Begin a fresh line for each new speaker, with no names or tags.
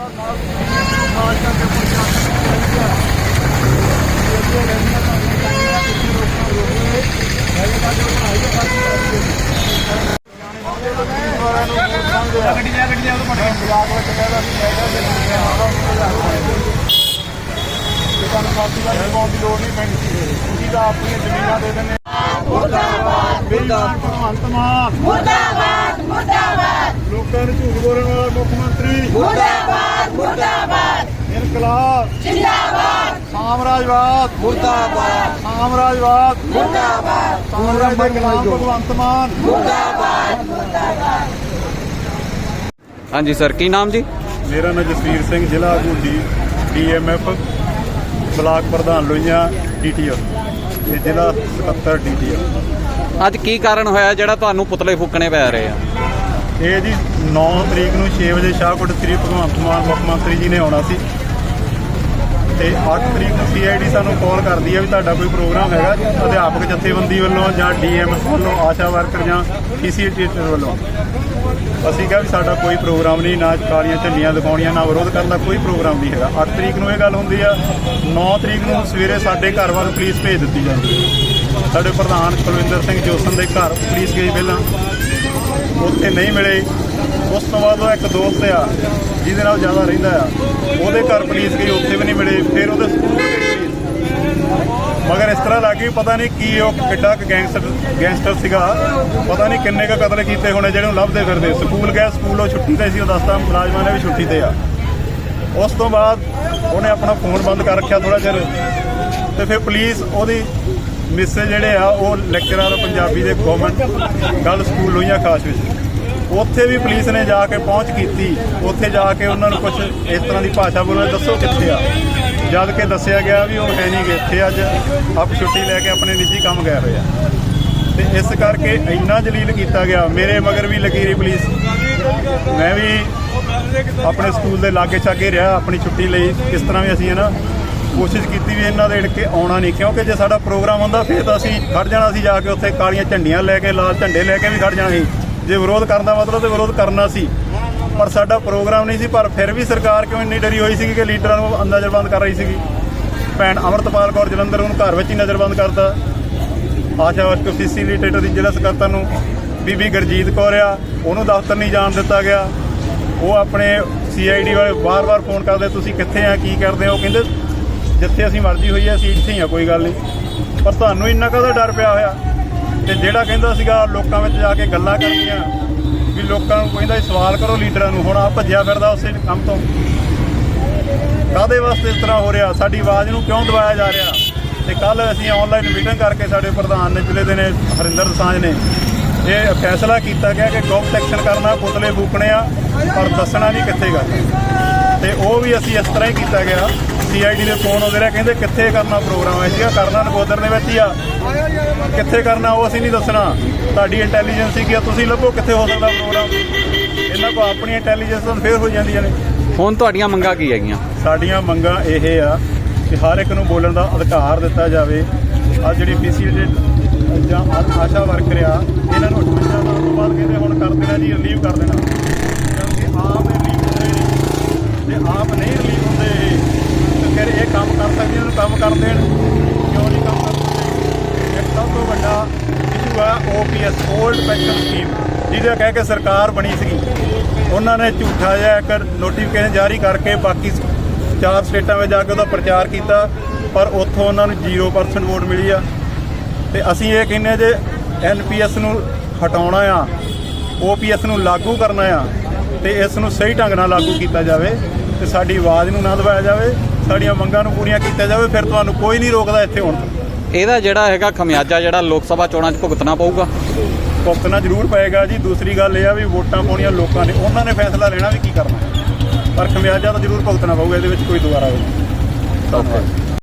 ਗੱਡੀ ਜਾ ਗੱਡੀ ਜਾ ਉਹ ਬਣ
ਤੁਹਾਨੂੰ ਫਾਸੀ ਦਾ ਲਗਾਉਣ ਦੀ ਲੋੜ ਨਹੀਂ ਪੈਣੀ ਤੁਸੀਂ ਤਾਂ ਆਪਣੀਆਂ ਜ਼ਮੀਨਾਂ ਦੇ ਦਿੰਦੇ ਮੁਰਦਾਬਾਦ। ਮੁਰਦਾਬਾਦ ਭਗਵੰਤ ਮਾਨ।
ਮੁਰਦਾਬਾਦ।
ਲੋਕਾਂ ਨੂੰ ਝੂਠ ਬੋਲਣ ਵਾਲਾ ਮੁੱਖ ਮੰਤਰੀ
ਮੁਰਦਾਬਾਦ ਮੁਰਦਾਬਾਦ।
ਇਨਕਲਾਬ
ਜਿੰਦਾਬਾਦ।
ਸਾਮਰਾਜਵਾਦ।
ਮੁਰਦਾਬਾਦ।
ਸਾਮਰਾਜਵਾਦ।
ਮੁਰਦਾਬਾਦ।
ਸਾਮਰਾਜ ਦੇ ਗੁਲਾਮ ਭਗਵੰਤ ਮਾਨ।
ਹਾਂਜੀ ਸਰ ਕੀ ਨਾਮ ਜੀ?
ਮੇਰਾ ਨਾਮ ਜਸਵੀਰ ਸਿੰਘ ਜ਼ਿਲ੍ਹਾ ਗੁੰਡੀ ਡੀਐਮਐਫ ਬਲਾਕ ਪ੍ਰਧਾਨ ਲੋਈਆਂ ਡੀਟੀਓ ਤੇ ਜ਼ਿਲ੍ਹਾ ਸਕੱਤਰ ਡੀਟੀਓ
ਅੱਜ ਕੀ ਕਾਰਨ ਹੋਇਆ ਜਿਹੜਾ ਤੁਹਾਨੂੰ ਪੁਤਲੇ ਫੂਕਣੇ ਪੈ ਰਹੇ ਆ?
ਇਹ ਜੀ 9 ਤਰੀਕ ਨੂੰ 6 ਵਜੇ ਸ਼ਾਹਕੋਟ ਸ੍ਰੀ ਭਗਵੰਤ ਮਾਨ, ਮੁੱਖ ਮੰਤਰੀ ਜੀ ਨੇ ਆਉਣਾ ਸੀ। ਤੇ 8 ਤਰੀਕ ਨੂੰ ਸੀਆਈਡੀ ਸਾਨੂੰ ਕਾਲ ਕਰਦੀ ਹੈ ਵੀ ਤੁਹਾਡਾ ਕੋਈ ਪ੍ਰੋਗਰਾਮ ਹੈਗਾ, ਅਧਿਆਪਕ ਜਥੇਬੰਦੀ ਵੱਲੋਂ ਜਾਂ ਡੀਐਮਐਸ ਵੱਲੋਂ, ਆਸ਼ਾ ਵਰਕਰ ਜਾਂ ਪੀਸੀ ਟੀਚਰ ਵੱਲੋਂ। ਅਸੀਂ ਕਿਹਾ ਵੀ ਸਾਡਾ ਕੋਈ ਪ੍ਰੋਗਰਾਮ ਨਹੀਂ, ਨਾ ਕਾਲੀਆਂ ਝੰਡੀਆਂ ਦਿਖਾਉਣੀਆਂ, ਨਾ ਵਿਰੋਧ ਕਰਨ ਦਾ ਕੋਈ ਪ੍ਰੋਗਰਾਮ ਨਹੀਂ ਹੈਗਾ। 8 ਤਰੀਕ ਨੂੰ ਇਹ ਗੱਲ ਹੁੰਦੀ ਆ 9 ਤਰੀਕ ਨੂੰ ਸਵੇਰੇ ਸਾਡੇ ਘਰ ਵੱਲ ਪੁਲਿਸ ਭੇਜ ਦਿੱਤੀ ਜਾਂਦੀ ਸਾਡੇ ਪ੍ਰਧਾਨ ਕੁਲਵਿੰਦਰ ਸਿੰਘ ਜੋਸਨ ਦੇ ਘਰ ਪੁਲਿਸ ਗਈ ਪਹਿਲਾਂ। ਉੱਥੇ ਨਹੀਂ ਮਿਲੇ। ਉਸ ਤੋਂ ਬਾਅਦ ਉਹ ਇੱਕ ਦੋਸਤ ਆ, ਜਿਹਦੇ ਨਾਲ ਜ਼ਿਆਦਾ ਰਹਿੰਦਾ ਆ। ਉਹਦੇ ਘਰ ਪੁਲਿਸ ਗਈ, ਉੱਥੇ ਵੀ ਨਹੀਂ ਮਿਲੇ। ਫਿਰ ਉਹਦੇ ਸਕੂਲ ਮਗਰ ਇਸ ਤਰ੍ਹਾਂ ਲੱਗ ਲੱਗੀ ਪਤਾ ਨਹੀਂ ਕੀ ਉਹ ਕਿੱਡਾ ਕੁ ਗੈਂਗਸਟਰ ਗੈਂਗਸਟਰ ਸੀਗਾ। ਪਤਾ ਨਹੀਂ ਕਿੰਨੇ ਕ ਕਤਲ ਕੀਤੇ ਹੋਣੇ, ਜਿਹੜੇ ਨੂੰ ਲੱਭਦੇ ਫਿਰਦੇ। ਸਕੂਲ ਗਏ ਸਕੂਲੋਂ ਛੁੱਟੀ ਤੇ ਸੀ, ਉਹ ਦੱਸਦਾ ਮੁਲਾਜ਼ਮਾਂ ਨੇ ਵੀ ਛੁੱਟੀ ਤੇ ਆ। ਉਸ ਤੋਂ ਬਾਅਦ ਉਹਨੇ ਆਪਣਾ ਫੋਨ ਬੰਦ ਕਰ ਰੱਖਿਆ ਥੋੜਾ ਚਿਰ। ਤੇ ਫਿਰ ਪੁਲਿਸ ਉਹਦੀ ਮਿਸੇ ਜਿਹੜੇ ਆ, ਉਹ ਲੈਕਚਰਰ ਪੰਜਾਬੀ ਦੇ ਗਵਰਨਮੈਂਟ ਗੱਲ ਸਕੂਲ ਲੋਈਆਂ ਖਾਸ ਵਿੱਚ। ਉੱਥੇ ਵੀ ਪੁਲਿਸ ਨੇ ਜਾ ਕੇ ਪਹੁੰਚ ਕੀਤੀ। ਉੱਥੇ ਜਾ ਕੇ ਉਹਨਾਂ ਨੂੰ ਕੁਝ ਇਸ ਤਰ੍ਹਾਂ ਦੀ ਭਾਸ਼ਾ ਬੋਲਣ ਦੱਸੋ ਕਿੱਥੇ ਆ? ਜਦ ਕਿ ਦੱਸਿਆ ਗਿਆ ਵੀ ਉਹ ਹੈ ਨਹੀਂ ਗੇ। ਇੱਥੇ ਅੱਜ ਆਪ ਛੁੱਟੀ ਲੈ ਕੇ ਆਪਣੇ ਨਿੱਜੀ ਕੰਮ ਗਏ ਹੋਏ ਆ। ਤੇ ਇਸ ਕਰਕੇ ਇੰਨਾ ਜਲੀਲ ਕੀਤਾ ਗਿਆ। ਮੇਰੇ ਮਗਰ ਵੀ ਲੱਗੀ ਰਹੀ ਪੁਲਿਸ। ਮੈਂ ਵੀ ਆਪਣੇ ਸਕੂਲ ਦੇ ਲਾਗੇ ਛਾਗੇ ਰਿਹਾ ਆਪਣੀ ਛੁੱਟੀ ਲਈ। ਇਸ ਤਰ੍ਹਾਂ ਵੀ ਅਸੀਂ ਹੈ ਨਾ ਕੋਸ਼ਿਸ਼ ਕੀਤੀ ਵੀ ਇਹਨਾਂ ਦੇ ਇੜ ਕੇ ਆਉਣਾ ਨਹੀਂ। ਕਿਉਂਕਿ ਜੇ ਸਾਡਾ ਪ੍ਰੋਗਰਾਮ ਹੁੰਦਾ, ਫਿਰ ਤਾਂ ਅਸੀਂ ਖੜ ਜਾਣਾ ਸੀ ਜਾ ਕੇ ਉੱਥੇ ਕਾਲੀਆਂ ਝੰਡੀਆਂ ਲੈ ਕੇ, ਲਾਲ ਝੰਡੇ ਲੈ ਕੇ ਵੀ ਖੜ ਜਾਣਾ ਸੀ। ਜੇ ਵਿਰੋਧ ਕਰਨ ਦਾ ਮਤਲਬ ਤੇ ਵਿਰੋਧ ਕਰਨਾ ਸੀ। ਪਰ ਸਾਡਾ ਪ੍ਰੋਗਰਾਮ ਨਹੀਂ ਸੀ, ਪਰ ਫਿਰ ਵੀ ਸਰਕਾਰ ਕਿਉਂ ਇੰਨੀ ਡਰੀ ਹੋਈ ਸੀ ਕਿ ਲੀਡਰਾਂ ਨੂੰ ਨਜ਼ਰਬੰਦ ਕਰ ਰਹੀ ਸੀਗੀ? ਭੈਣ ਅਮਰਤਪਾਲ ਕੌਰ ਜਲੰਧਰ ਉਹਨੂੰ ਘਰ ਵਿੱਚ ਹੀ ਨਜ਼ਰਬੰਦ ਕਰਤਾ। ਆਸ਼ਾ ਵਰਕਰ ਫੈਸਿਲੀਟੇਟਰ ਦੀ ਜ਼ਿਲ੍ਹਾ ਸਕੱਤਰ ਨੂੰ ਬੀਬੀ ਗਰਜੀਤ ਕੌਰ ਆ, ਉਹਨੂੰ ਦਫ਼ਤਰ ਨਹੀਂ ਜਾਣ ਦਿੱਤਾ ਗਿਆ। ਉਹ ਆਪਣੇ ਸੀਆਈਡੀ ਵਾਲੇ ਵਾਰ-ਵਾਰ ਫੋਨ ਕਰਦੇ, ਤੁਸੀਂ ਕਿੱਥੇ ਆ, ਕੀ ਕਰਦੇ ਹੋ? ਕਹਿੰਦੇ, ਜਿੱਥੇ ਅਸੀਂ ਮਰਜ਼ੀ ਹੋਈ ਆ ਅਸੀਂ ਇੱਥੇ ਹੀ ਆ, ਕੋਈ ਗੱਲ ਨਹੀਂ। ਪਰ ਤੁਹਾਨੂੰ ਇੰਨਾ ਕਾਹਦਾ ਡਰ ਪਿਆ ਹੋਇਆ? ਤੇ ਜਿਹੜਾ ਕਹਿੰਦਾ ਸੀਗਾ ਲੋਕਾਂ ਵਿੱਚ ਜਾ ਕੇ ਗੱਲਾਂ ਕਰਨੀਆਂ, ਵੀ ਲੋਕਾਂ ਨੂੰ ਕਹਿੰਦਾ ਸਵਾਲ ਕਰੋ ਲੀਡਰਾਂ ਨੂੰ, ਹੁਣ ਆ ਭੱਜਿਆ ਫਿਰਦਾ ਉਸੇ ਕੰਮ ਤੋਂ। ਕਾਦੇ ਵਾਸਤੇ ਇਸ ਤਰ੍ਹਾਂ ਹੋ ਰਿਹਾ? ਸਾਡੀ ਆਵਾਜ਼ ਨੂੰ ਕਿਉਂ ਦਬਾਇਆ ਜਾ ਰਿਹਾ? ਤੇ ਕੱਲ ਅਸੀਂ ਆਨਲਾਈਨ ਮੀਟਿੰਗ ਕਰਕੇ ਸਾਡੇ ਪ੍ਰਧਾਨ ਨੇ ਜ਼ਿਲ੍ਹੇ ਦੇ ਨੇ ਹਰਿੰਦਰ ਦਸਾਂਝ ਨੇ ਇਹ ਫੈਸਲਾ ਕੀਤਾ ਗਿਆ ਕਿ ਗੌਪ ਸੈਕਸ਼ਨ ਕਰਨਾ, ਪੁਤਲੇ ਫੂਕਣੇ ਆ, ਪਰ ਦੱਸਣਾ ਨਹੀਂ ਕਿੱਥੇ ਗੱਲ ਤੇ ਉਹ ਵੀ ਅਸੀਂ ਇਸ ਤਰ੍ਹਾਂ ਹੀ ਕੀਤਾ ਗਿਆ। ਸੀਆਈਡੀ ਦੇ ਫੋਨ ਆਉਂਦੇ ਰਹੇ ਕਹਿੰਦੇ ਕਿੱਥੇ ਕਰਨਾ ਪ੍ਰੋਗਰਾਮ ਹੈ ਸੀਗਾ ਕਰਨਾ ਨਕੋਦਰ ਦੇ ਵਿੱਚ ਹੀ ਆ। ਕਿੱਥੇ ਕਰਨਾ ਉਹ ਅਸੀਂ ਨਹੀਂ ਦੱਸਣਾ। ਤੁਹਾਡੀ ਇੰਟੈਲੀਜੈਂਸ ਕੀ ਆ ਤੁਸੀਂ ਲੱਭੋ ਕਿੱਥੇ ਹੋ ਸਕਦਾ ਪ੍ਰੋਗਰਾਮ। ਇਹਨਾਂ ਕੋ ਆਪਣੀ ਇੰਟੈਲੀਜੈਂਸ ਤਾਂ ਫੇਰ ਹੋ ਜਾਂਦੀਆਂ ਨੇ।
ਹੁਣ ਤੁਹਾਡੀਆਂ ਮੰਗਾਂ ਕੀ ਹੈਗੀਆਂ?
ਸਾਡੀਆਂ ਮੰਗਾਂ ਇਹ ਆ ਕਿ ਹਰ ਇੱਕ ਨੂੰ ਬੋਲਣ ਦਾ ਅਧਿਕਾਰ ਦਿੱਤਾ ਜਾਵੇ। ਆ ਜਿਹੜੀ ਫੈਸਿਲਿਟੀ ਜਾਂ ਆਸ਼ਾ ਵਰਕਰ ਆ ਇਹਨਾਂ ਨੂੰ 58 ਸਾਲ ਤੋਂ ਬਾਅਦ ਕਹਿੰਦੇ ਹੁਣ ਕਰ ਦੇਣਾ ਜੀ ਰਿਲੀਵ ਕਰ ਦੇਣਾ ਕਿਉਂਕਿ ਆਪ ਰਿਲੀਵ ਹੁੰਦੇ ਨੇ ਜੇ ਆਪ ਨਹੀਂ ਰਿਲੀਵ ਹੁੰਦੇ ਇਹ, ਤਾਂ ਫਿਰ ਇਹ ਕੰਮ ਕਰ ਸਕਦੀਆਂ ਨੂੰ ਕੰਮ ਕਰ ਦੇਣ। ਕਿਉਂ ਨਹੀਂ ਕੰਮ ਕਰ ਇੱਕ ਸਭ ਤੋਂ ਵੱਡਾ ਇਸ਼ੂ ਆ ਓਪੀਐਸ 올ਡ ਪੈਨਸ਼ਨ ਸਕੀਮ ਜਿਹਦੇ ਕਹਿ ਕੇ ਸਰਕਾਰ ਬਣੀ ਸੀਗੀ। ਉਹਨਾਂ ਨੇ ਝੂਠਾ ਜਿਹਾ ਇੱਕ ਨੋਟੀਫਿਕੇਸ਼ਨ ਜਾਰੀ ਕਰਕੇ ਬਾਕੀ ਚਾਰ ਸਟੇਟਾਂ ਵਿੱਚ ਜਾ ਕੇ ਉਹਦਾ ਪ੍ਰਚਾਰ ਕੀਤਾ, ਪਰ ਉੱਥੋਂ ਉਹਨਾਂ ਨੂੰ 0% ਵੋਟ ਮਿਲੀ ਆ। ਤੇ ਅਸੀਂ ਇਹ ਕਹਿੰਨੇ ਜੇ ਐਨਪੀਐਸ ਨੂੰ ਹਟਾਉਣਾ ਆ ਓਪੀਐਸ ਨੂੰ ਲਾਗੂ ਕਰਨਾ ਆ, ਤੇ ਇਸ ਨੂੰ ਸਹੀ ਢੰਗ ਨਾਲ ਲਾਗੂ ਕੀਤਾ ਜਾਵੇ ਤੇ ਸਾਡੀ ਆਵਾਜ਼ ਨੂੰ ਨਾ ਦਬਾਇਆ ਜਾਵੇ ਸਾਡੀਆਂ ਮੰਗਾਂ ਨੂੰ ਪੂਰੀਆਂ ਕੀਤਾ ਜਾਵੇ ਫਿਰ ਤੁਹਾਨੂੰ ਕੋਈ ਨਹੀਂ ਰੋਕਦਾ ਇੱਥੇ ਹੁਣ।
ਇਹਦਾ ਜਿਹੜਾ ਹੈਗਾ ਖਮਿਆਜਾ ਜਿਹੜਾ ਲੋਕ ਸਭਾ ਚੋਣਾਂ 'ਚ ਭੁਗਤਣਾ ਪਊਗਾ।
ਭੁਗਤਣਾ ਜ਼ਰੂਰ ਪਏਗਾ ਜੀ। ਦੂਸਰੀ ਗੱਲ ਇਹ ਆ ਵੀ ਵੋਟਾਂ ਪਾਉਣੀਆਂ ਲੋਕਾਂ ਨੇ ਉਹਨਾਂ ਨੇ ਫੈਸਲਾ ਲੈਣਾ ਵੀ ਕੀ ਕਰਨਾ। ਪਰ ਖਮਿਆਜਾ ਤਾਂ ਜ਼ਰੂਰ ਭੁਗਤਣਾ ਪਊਗਾ ਇਹਦੇ ਵਿੱਚ ਕੋਈ ਦੁਬਾਰਾ ਹੋਵੇ ਧੰਨਵਾਦ।